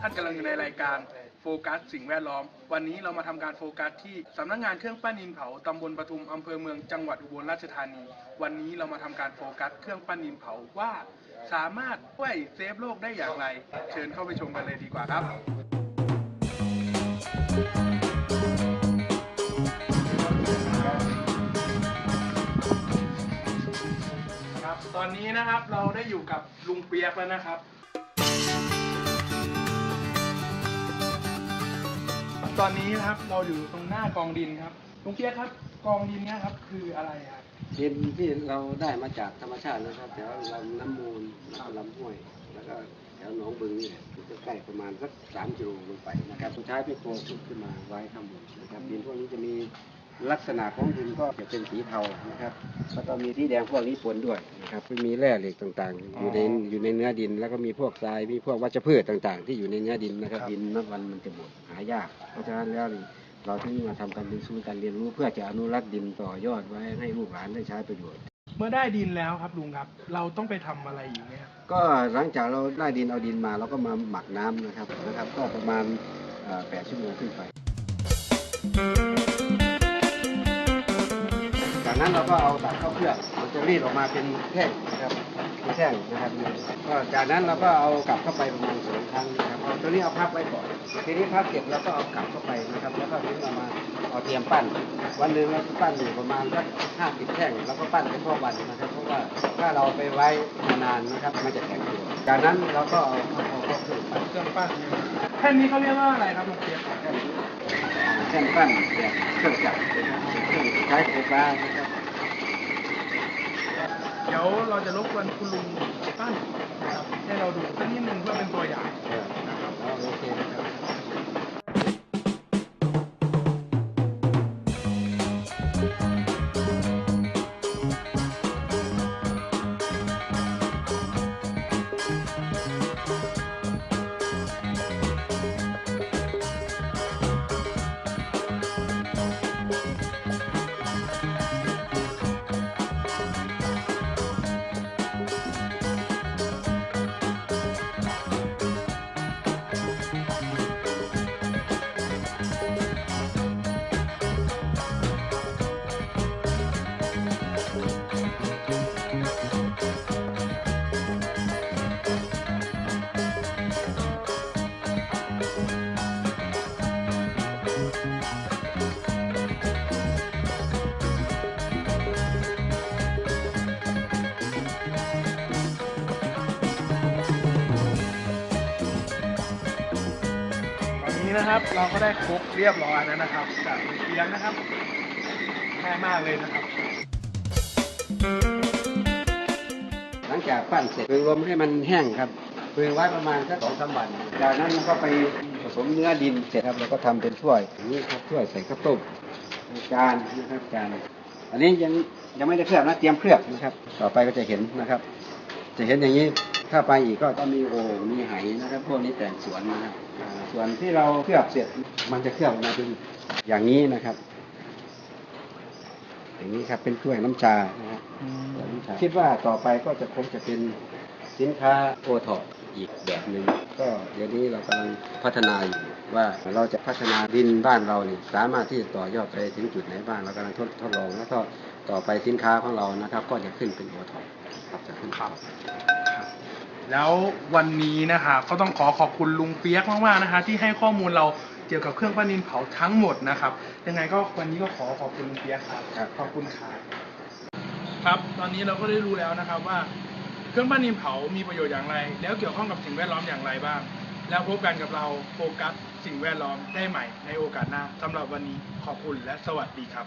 ท่านกำลังอยู่ในรายการโฟกัสสิ่งแวดล้อม วันนี้เรามาทำการโฟกัสที่สำนักงานเครื่องปั้นดินเผาตำบลปทุมอำเภอเมืองจังหวัดอุบลราชธานี วันนี้เรามาทำการโฟกัสเครื่องปั้นดินเผาว่า สามารถช่วยเซฟโลกได้อย่างไร เชิญเข้าไปชมกันเลยดีกว่าครับครับ ตอนนี้นะครับเราได้อยู่กับลุงเปียกแล้วนะครับ ตอนนี้นะครับเราอยู่ตรงหน้ากองดินครับลุงเปียกครับกองดินเนี้ยครับคืออะไรครับดินที่เราได้มาจากธรรมชาตินะครับแถวลำน้ำมูลแล้วก็ลำห้วย แล้วก็แถวหนองบึงนี่แหละที่ใกล้ประมาณสักสามกิโลลงไปนะครับสุดท้ายเป็นตัวขุดขึ้นมาไว้ข้างบนนะครับดินพวกนี้จะมี ลักษณะของดินก็จะเป็นสีเทานะครับแล้วก็มีที่แดงพวกนี้ปนด้วยนะครับมีแร่เหล็กต่างๆ อยู่ในอยู่ในเนื้อดิน แล้วก็มีพวกทรายมีพวกวัชพืชต่างๆ ที่อยู่ในเนื้อดินนะครับครับดินนับวันมันจะหมดหายาก เพราะฉะนั้นแล้วนี่เราที่มาทำการเรียนรู้การเรียนรู้เพื่อจะอนุรักษ์ดินต่อยอดไว้ให้ลูกหลานได้ใช้ประโยชน์ เมื่อได้ดินแล้วครับลุงครับ เราต้องไปทำอะไรอยู่เนี่ยครับก็หลังจากเราได้ดินเอาดินมาเราก็มาหมักน้ำนะครับนะครับ ก็ประมาณเอ่อแปดชั่วโมงขึ้นไป จากนั้นเราก็เอาตัดเข้าเครื่องเราจะรีดออกมาเป็นแท่งนะครับเป็นแท่งนะครับก็จากนั้นเราก็เอากลับเข้าไปประมาณสองครั้งนะครับเอาตัวนี้เอาพับไว้ก่อนทีนี้พับเสร็จแล้วก็เอากลับเข้าไปนะครับ แล้วก็ถึงเอามาเอาเตรียมปั้น วันหนึ่งเราปั้นอยู่ประมาณสักห้าสิบแท่งแล้วก็ปั้นเป็นทั่ววันนะครับเพราะว่าถ้าเราไปไว้นานๆนะครับมันจะแข็งตัวจากนั้นเราก็เอาเอาเข้าเครื่องปั้นเครื่องปั้นเนี่ยแท่นนี้เขาเรียกว่าอะไรครับลุงเปียก แท่นปั้นแบบเครื่องจักรเครื่องใช้ไฟฟ้านะครับเดี๋ยวเราจะรบกวนคุณลุงปั้นให้เราดูสักนิดนึงเพื่อเป็นตัวอย่างนะครับโอเคนะครับ นี้นะครับ เราก็ได้ครบเรียบร้อยแล้วนะครับจากเปียกนะครับง่ายมากเลยนะครับ หลังจากปั้นเสร็จพึงลมให้มันแห้งครับพึงไว้ประมาณสักสองสามวัน จากนั้นก็ไปผสมเนื้อดินเสร็จครับเราก็ทำเป็นถ้วยนี้ครับถ้วยใส่ข้าวต้มจานนะครับจานอันนี้ยังยังไม่ได้เคลือบนะเตรียมเคลือบนะครับ ต่อไปก็จะเห็นนะครับ จะเห็นอย่างนี้ถ้าไปอีกก็ต้องมีโอ่งมีไหนะครับ พวกนี้แต่งสวนนะครับ ส่วนที่เราเคลือบเสร็จมันจะเคลือบออกมาเป็นอย่างนี้นะครับ อย่างนี้ครับเป็นถ้วยน้ำชานะครับคิดว่าต่อไปก็จะคงจะเป็นสินค้าโอท็อปอีกแบบหนึ่งก็เดี๋ยวนี้เรากำลังพัฒนาอยู่ว่าเราจะพัฒนาดินบ้านเรานี่สามารถที่จะต่อยอดไปถึงจุดไหนบ้างเรากำลังทดทดลองแล้วก็ต่อไปสินค้าของเรานะครับ ก็จะขึ้นเป็นโอท็อปครับจะขึ้นครับ แล้ววันนี้นะคะก็ต้องขอขอบคุณลุงเปียกมากๆนะคะ ที่ให้ข้อมูลเราเกี่ยวกับเครื่องปั้นดินเผาทั้งหมดนะครับ ยังไงก็วันนี้ก็ขอขอบคุณลุงเปียกครับครับขอบคุณครับครับ ตอนนี้เราก็ได้รู้แล้วนะครับว่า เครื่องปั้นดินเผามีประโยชน์อย่างไร แล้วเกี่ยวข้องกับสิ่งแวดล้อมอย่างไรบ้าง แล้วพบกันกับเราโฟกัสสิ่งแวดล้อมได้ใหม่ในโอกาสหน้าสำหรับวันนี้ขอบคุณและสวัสดีครับ